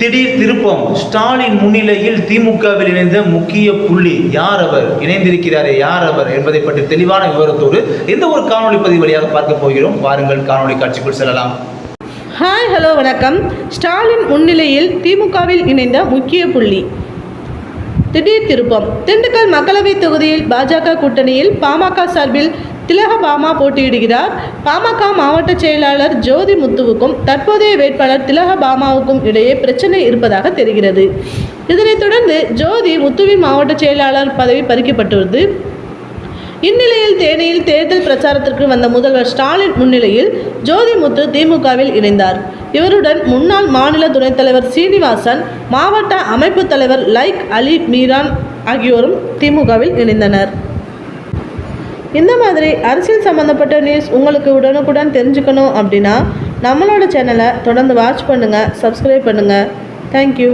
திடீர் திருப்பம். ஸ்டாலின் முன்னிலையில் திமுகவில் இணைந்த முக்கிய புள்ளி யார் அவர்? இணைந்திருக்கிறாரே யார் அவர் என்பதை பற்றி தெளிவான விவரத்தோடு இந்த ஒரு காணொளி பதிவு வழியாக பார்க்க போகிறோம். வாருங்கள் காணொளி காட்சிக்குள் செல்லலாம். ஹாய் ஹலோ வணக்கம். ஸ்டாலின் முன்னிலையில் திமுகவில் இணைந்த முக்கிய புள்ளி. திடீர் திருப்பம். திண்டுக்கல் மக்களவைத் தொகுதியில் பாஜக கூட்டணியில் பாமக சார்பில் திலகபாமா போட்டியிடுகிறார். பாமக மாவட்ட செயலாளர் ஜோதி முத்துவுக்கும் தற்போதைய வேட்பாளர் திலகபாமாவுக்கும் இடையே பிரச்சனை இருப்பதாக தெரிகிறது. இதனைத் தொடர்ந்து ஜோதி முத்துவின் மாவட்ட செயலாளர் பதவி பறிக்கப்பட்டுள்ளது. இந்நிலையில் தேனியில் தேர்தல் பிரச்சாரத்திற்கு வந்த முதல்வர் ஸ்டாலின் முன்னிலையில் ஜோதிமுத்து திமுகவில் இணைந்தார். இவருடன் முன்னாள் மாநில துணைத் தலைவர் சீனிவாசன் மாவட்ட அமைப்பு தலைவர் லைக் அலி மீரான் ஆகியோரும் திமுகவில் இணைந்தனர். இந்த மாதிரி அரசியல் சம்மந்தப்பட்ட நியூஸ் உங்களுக்கு உடனுக்குடன் தெரிஞ்சுக்கணும் அப்படின்னா நம்மளோட சேனலை தொடர்ந்து வாட்ச் பண்ணுங்கள் சப்ஸ்கிரைப் பண்ணுங்கள் தேங்க்யூ